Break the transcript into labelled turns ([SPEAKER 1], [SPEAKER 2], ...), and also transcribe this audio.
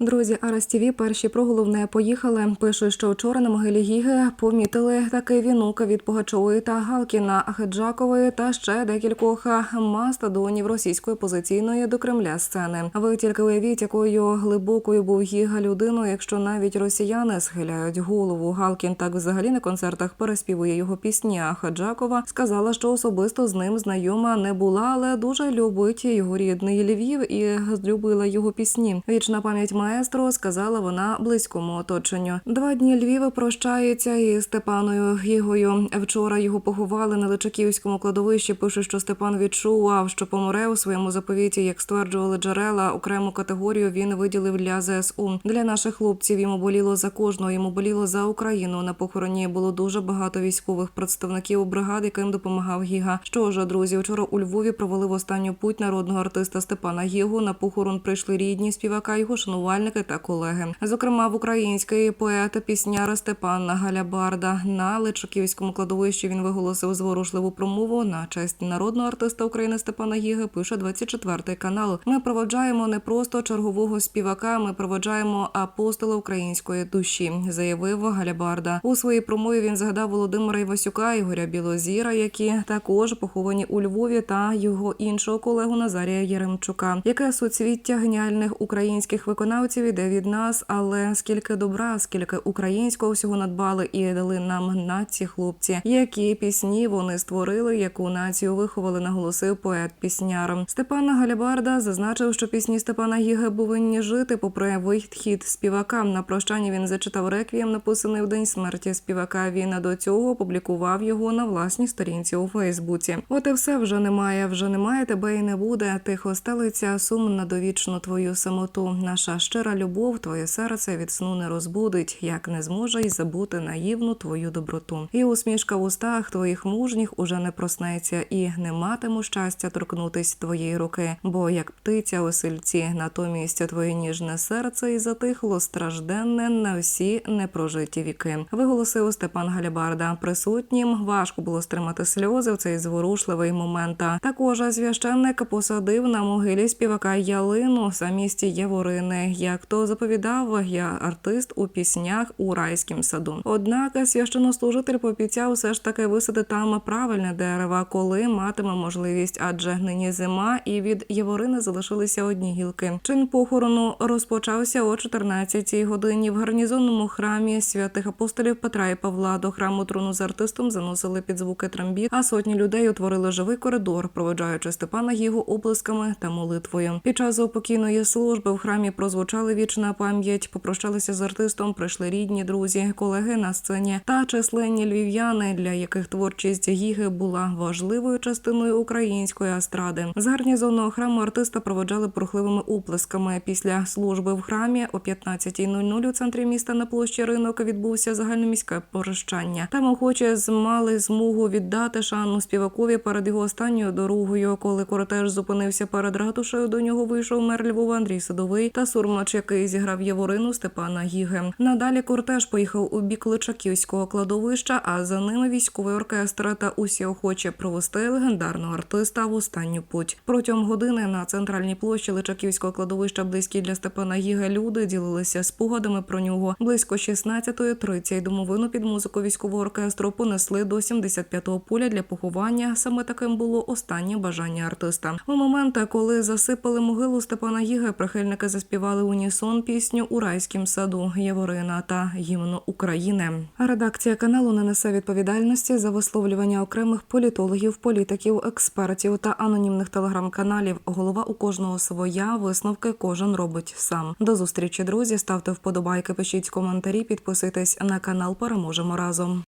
[SPEAKER 1] Друзі, Арас ТІВІ перші про головне поїхали. Пишуть, що вчора на могилі Гіги помітили таки вінука від Пугачової та Галкіна, Ахеджакової та ще декількох мастодонів російської позиційної до Кремля сцени. Ви тільки уявіть, якою глибокою був Гіга людиною, якщо навіть росіяни схиляють голову. Галкін так взагалі на концертах переспівує його пісні. А Хаджакова сказала, що особисто з ним знайома не була, але дуже любить його рідний Львів і любила його пісні. Вічна пам'ять маестро, сказала вона близькому оточенню. Два дні Львів прощається із Степаною Гігою. Вчора його поховали на Личаківському кладовищі. Пише, що Степан відчував, що помре у своєму заповіті, як стверджували джерела. Окрему категорію він виділив для ЗСУ. Для наших хлопців йому боліло за кожного. Йому боліло за Україну. На похороні було дуже багато військових представників бригад, яким допомагав Гіга. Що ж, друзі, вчора у Львові провалив останню путь народного артиста Степана Гігу. На похорон прийшли рідні співака, його шанувальники та колеги. Зокрема, в український поет пісняра Степана Галябарда на Личаківському кладовищі він виголосив зворушливу промову на честь народного артиста України Степана Гіги. Пише 24 канал. Ми проводжаємо не просто чергового співака. Ми проводжаємо апостола української душі, заявив Галябарда. У своїй промові він згадав Володимира Івасюка, Ігоря Білозіра, які також поховані у Львові, та його іншого колегу Назарія Яремчука. Яке суцвіття геніальних українських виконавців іде від нас, але скільки добра, скільки українського всього надбали і дали нам нації хлопці, які пісні вони створили, яку націю виховали, наголосив поет пісняр. Степан Галябарда зазначив, що пісні Степана Гіги повинні жити, попри вихід співака. На прощання він зачитав реквієм, написаний в день смерті співака. Він до цього опублікував його на власній сторінці у Фейсбуці. От і все вже немає. Вже немає тебе і не буде. Тихо стелиться сум на довічну твою самоту. Наша щира любов, твоє серце від сну не розбудить, як не зможе й забути наївну твою доброту. І усмішка в устах твоїх мужніх уже не проснеться, і не матиму щастя торкнутись твоєї руки, бо як птиця у сельці, натомість твоє ніжне серце і затихло стражденне на всі непрожиті віки. Виголосив Степан Галябарда. Присутнім важко було стримати сльози в цей зворушливий момент. Також священник посадив на могилі співака ялину замість Яворини, як то заповідав я артист у піснях у райськім саду. Однак священнослужитель пообіцяв все ж таки висадити там правильне дерево, коли матиме можливість, адже нині зима, і від Яворини залишилися одні гілки. Чин похорону розпочався о 14-й годині в гарнізонному храмі святих апостолів Петра і Павла. До храму труну з артистом заносили під звуки трембіт, а сотні людей утворили живий коридор, проведжаючи Степана Гігу оплесками та молитвою. Під час упокійної служби в храмі прозвучали вічна пам'ять. Попрощалися з артистом. Прийшли рідні, друзі, колеги на сцені та численні львів'яни, для яких творчість Гіги була важливою частиною української астради. З гарнізонного храму артиста проводжали бурхливими оплесками. Після служби в храмі о 15.00 у центрі міста на площі ринок відбувся загальноміське прощання. Там охочі мали змогу віддати шану співакові перед його останньою дорогою. Коли кортеж зупинився перед ратушею, до нього вийшов мер Львова Андрій Садовий та сурмач, який зіграв Яворину Степана Гіги. Надалі кортеж поїхав у бік Личаківського кладовища, а за ними військовий оркестр та усі охочі провести легендарного артиста в останню путь. Протягом години на центральній площі Личаківського кладовища близькі для Степана Гіга люди ділилися спогадами про нього. Близько 16.30 домовину під музику військового оркестру понесли до 75-го поля для поховання. Саме таким було останнє бажання артиста. У момент, коли засипали могилу Степана Гіга, прихильники заспівали унісон пісню у райськім саду Яворина та гімну України. Редакція каналу не несе відповідальності за висловлювання окремих політологів, політиків, експертів та анонімних телеграм-каналів. Голова у кожного своя висновки кожен робить сам. До зустрічі, друзі. Ставте вподобайки, пишіть коментарі, підписуйтесь на канал. Переможемо разом.